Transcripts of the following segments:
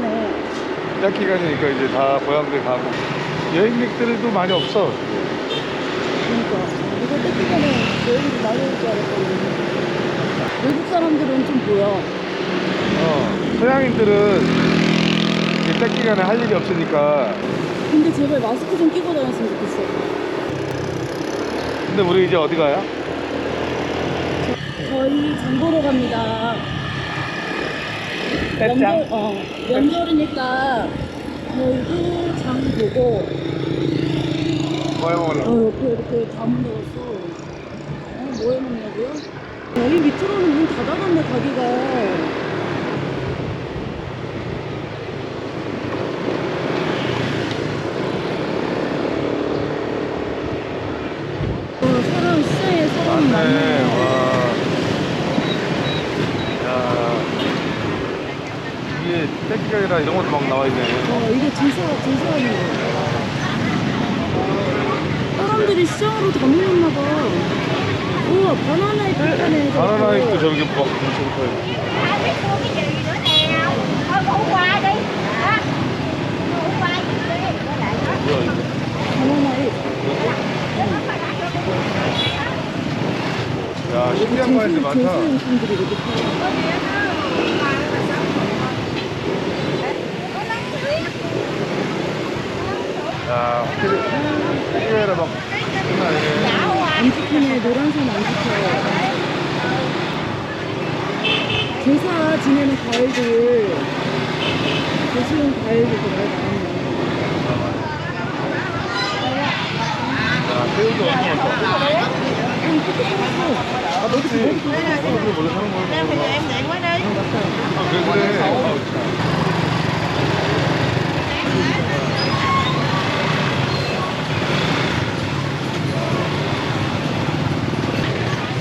맞네. 짝 기간이니까 이제 다 고향들 가고 여행객들도 많이 없어. 그러니까 이거 뜯기면은 여행도 많이 올줄 알았거든. 외국 사람들은 좀 보여. 어, 서양인들은 이짝 기간에 할 일이 없으니까. 근데 제발 마스크 좀 끼고 다녔으면 좋겠어. 근데 우리 이제 어디 가요? 저희 장 보러 갑니다. 명절, 어, 명절이니까 저희도 장 보고 뭐해 어, 먹으려고? 옆에 이렇게 다 문열었어. 어, 뭐 해먹냐고요? 여기 밑으로는 문 닫아놨네, 가기가. 어, 사람, 시장에 사람이 맞네, 많네. 와. 야. 이게 짝 기간이라 이런 것도 막 나와 있네. 어, 이게 제사, 제사하는 거야. 사람들이 시장으로 다 모였나봐. 우와, 바나나 잎 있다네. 바나나. 잎도 저렇게 막 엄청 커요. 뭐야, 이거? 바나나 잎. 야, 신기한 거 많다. 이렇게 팔아. 야, 확실히 짝기간이라 막 장난 아니네. 안 지키네, 노란색 안 지켜. 제사 지내는 과일들, 제수용 과일들도 많이 나왔네. 야, 새우도 엄청 많다. 어, 이렇게 생겼어. 아, 그렇지. 너희들이 원래 사는 거야. em điện qua đi 아, 그래, 그래. 아,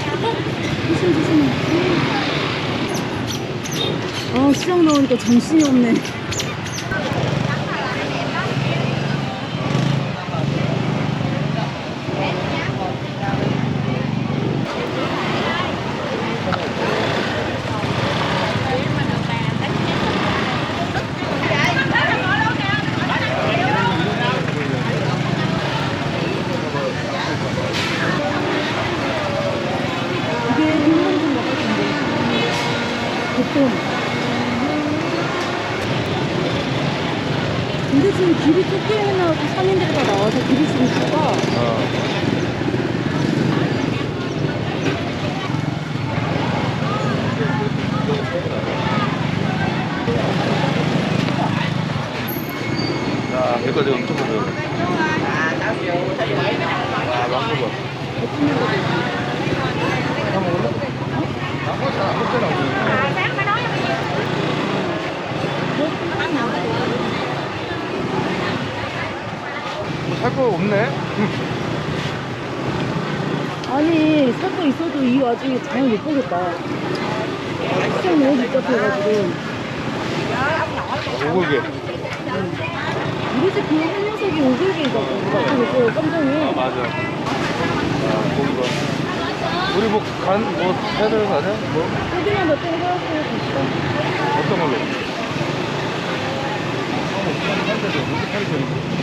참. 조심, 조심. 나오니까 정신이 없네. 이게 일본군 같은데. 보통. 근데 지금 길이 쫓겨 해놔갖고 상인들이 다 나와서 길이 지금 좁아. 어. 야, 여기까지 엄청 커요. 아, 망고가. 다 먹을래? 망고 잘안 우 살 거 없네? 아니, 살 거 있어도 이 와중에 장을 못 보겠다. 시장 너무 복잡해가지고. 오골개. 우리 집그한 녀석이 오글게거든. 그래서 깜짝 아. 맞아. 아, 고기가. 우리 뭐, 간, 뭐, 해야 되는 거 아니야? 뭐, 고기만 몇개 됐어. 어떤 걸로? 어, 한 대도 이렇게 팔이.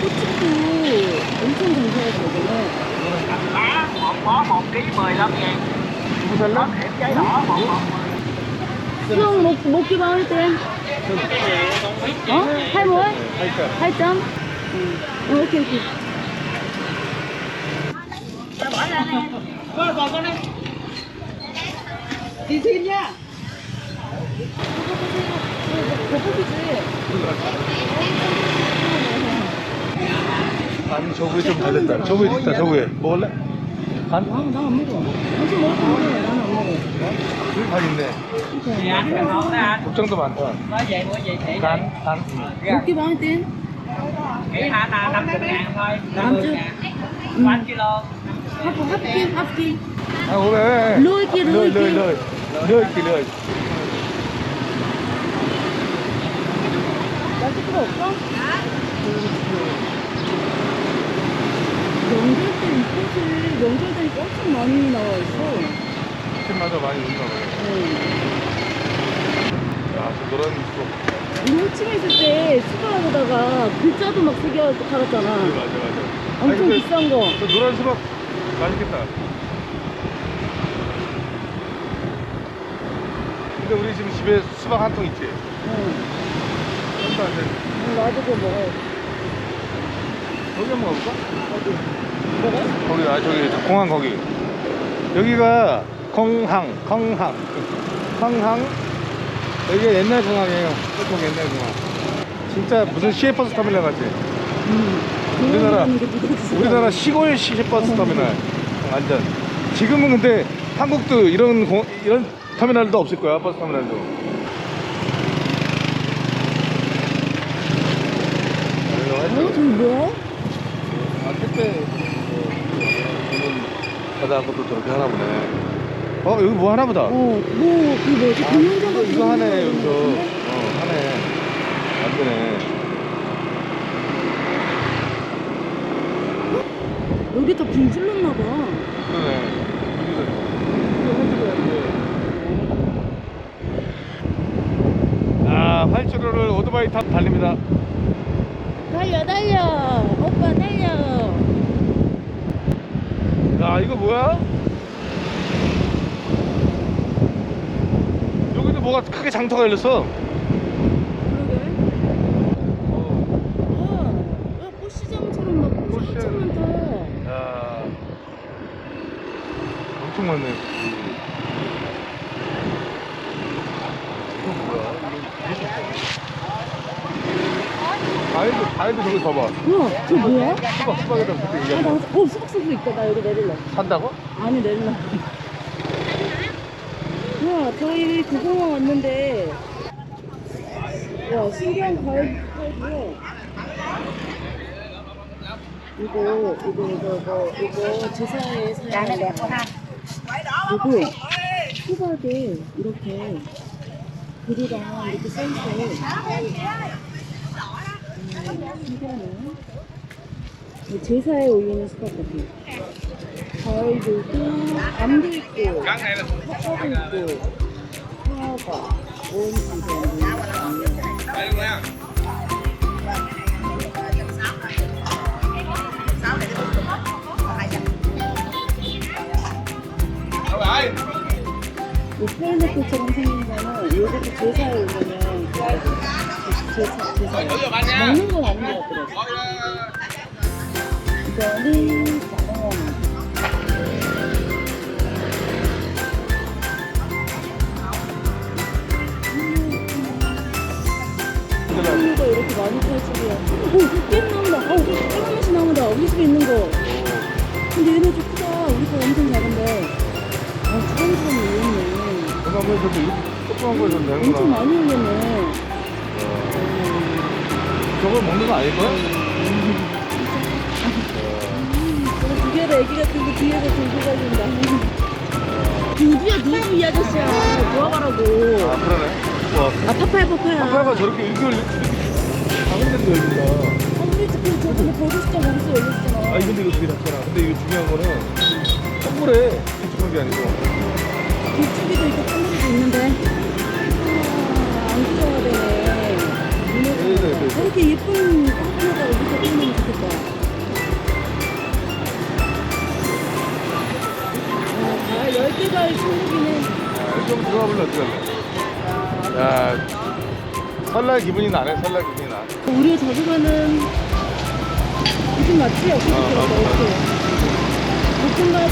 꽃집도 엄청 장사가 되거든. một bó một ký 15 ngàn 누구 살래? thẻ trái đỏ một bó 수영 먹, 먹기만 할 때. 어? 할머니? 하니까. 8점? 응. 어, 오케이, 오케이. 아니, 저거에 좀 달렸다. 저거에 있다, 저거에. 먹을래? 간? 아, 나안 먹어. 당신 먹을 거 먹어. 나는 안 먹어. 여기 간 있네. thì anh cái hộp đó anh 곱창도 많다. nói về mua gì thì 간, 간. 응. 먹기만 할 땐. nghĩ hả là 50 ngàn thôi Năm 50 chứ. ngàn Ừ. 3 kilo 하프, 하프기, 하프기. 아, 오래. 르이키, 르이, 르이키. 르이, 르이. 이 꽃을 되니까 엄청 많이 나와 있어. 아침마다 많이 봐요. 응. 야, 저 노란 숲. 우리 호칭에 있을 때 수박하다가 글자도 막 새겨 그래, 팔았잖아. 맞아, 맞아. 엄청 근데 비싼 거. 저 노란 수박 맛있겠다. 근데 우리 지금 집에 수박 한 통 있지? 응. 한통 안 돼. 응, 나도 그거 먹어요. 거기 한번 가볼까? 먹어? 거기, 아, 저기, 저 공항 거기. 여기가 공항, 공항. 공항. 여기가 옛날 공항이에요. 보통 옛날 공항. 진짜 무슨 시외버스 터미널 같지? 응. 우리나라- 음. 우리나라 않아. 시골 시외버스 터미널. 완전. 지금은 근데 한국도 이런 공, 이런 터미널도 없을 거야, 버스 터미널도. 어? 뭐야? 아, 택배, 받아갖고 또 저렇게 하나 보네. 어, 여기 뭐 하나 보다. 어, 뭐, 그 뭐지? 아, 공연장 이거, 이거 거 하네, 여기서. 거 어? 하네. 안 되네. 여기 다불 질렀나 봐. 그러네. 아, 활주로를 오토바이 탑 달립니다. 달려, 달려! 오빠, 달려! 야, 이거 뭐야? 여기도 뭐가 크게 장터가 열렸어. 어. 와, 야, 꽃시장처럼 막 꽃이 꽃시장. 엄청 많다. 야, 엄청 많네. 이거 뭐야? 과일도, 과일도 저기 봐봐. 우와, 저 뭐야? 수박, 수박에다 그렇게 아, 나, 얘기하는 어, 수박수도 있다. 나 여기 내릴래. 산다고? 아니, 내릴래. 우와, 저희 고공항 왔는데. 와, 신기한 과일. 이거, 이거, 이거, 이거, 이거 제사에 Dạ nó đẹp 사용. quá ha. 이거 수박에 이렇게 글이랑 이렇게 써있어요. 음, 신기하네. 이 제사에 올리는 수박 같아요. 과일도 있고, 감도 있고, 사과도 있고, 사과, 오렌지도 있고, 이 파인애플처럼 생긴 거는 요것도 제사에 올리면 제사, 제사. 먹는 건 아닌 것 같더라고요. 이거는 이거 이렇게 많이 팔지고요. 오, 깻 나온다. 어, 깻 맛이 나온다. 우리 집에 있는 거. 근데 얘네 좀 크다. 우리 거 엄청 작은데. 아, 주방주방이 있네. 그나마 저도 이렇게 조그만 거에서 엄청 내는구나. 많이 올렸네. 저걸 먹는 거 아닐까? 저거 두 개를 애기가 들고 뒤에서 들고 가진다. 누구야 누구 이 아저씨야. 도와가라고. 아, 그러네. 와, 아 파파야 파파야. 아빠가 저렇게 이걸 작은 데도 열린다. 아, 우리 집 저번에 버드시장 거기서 열렸잖아. 아, 근데 이거 되게 작잖아. 근데 이거 중요한 거는 선물에 이쪽한 게 아니고. 길쭉이도 있고 칸들이도 있는데. 아, 안 되네. 네, 네, 네. 저렇게 예쁜 화분에다 여기서 끼면 좋겠다. 아, 다 열대가 천국이네. 아, 좀 들어가 볼래 어떻게 할래? 야, 설날 기분이 나네. 설날 기분이 나. 우리가 자주 가는 무슨 어떻게 아, 들었어? 맞아, 어떻게? 볶음밥